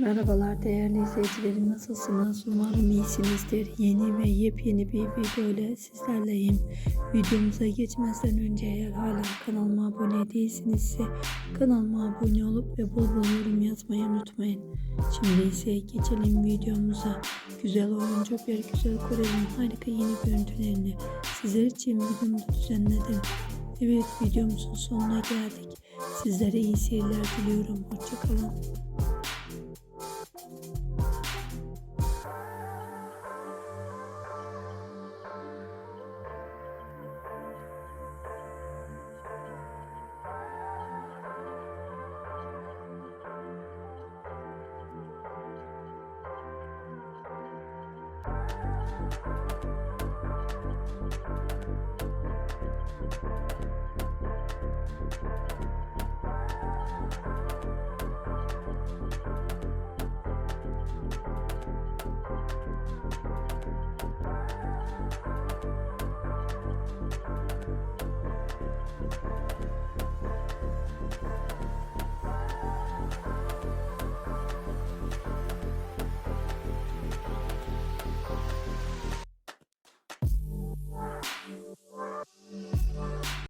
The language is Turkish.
Merhabalar değerli izleyicilerim nasılsınız? Umarım iyisinizdir. Yeni ve yepyeni bir video ile sizlerleyim. Videomuza geçmezden önce eğer hala kanalıma abone değilsinizse kanalıma abone olup ve bol bol yorum yazmayı unutmayın. Şimdi ise geçelim videomuza. Güzel oyuncu bir güzel Koreli'nin harika yeni görüntülerini sizler için videomda düzenledim. Evet videomuzun sonuna geldik. Sizlere iyi seyirler diliyorum. Hoşçakalın.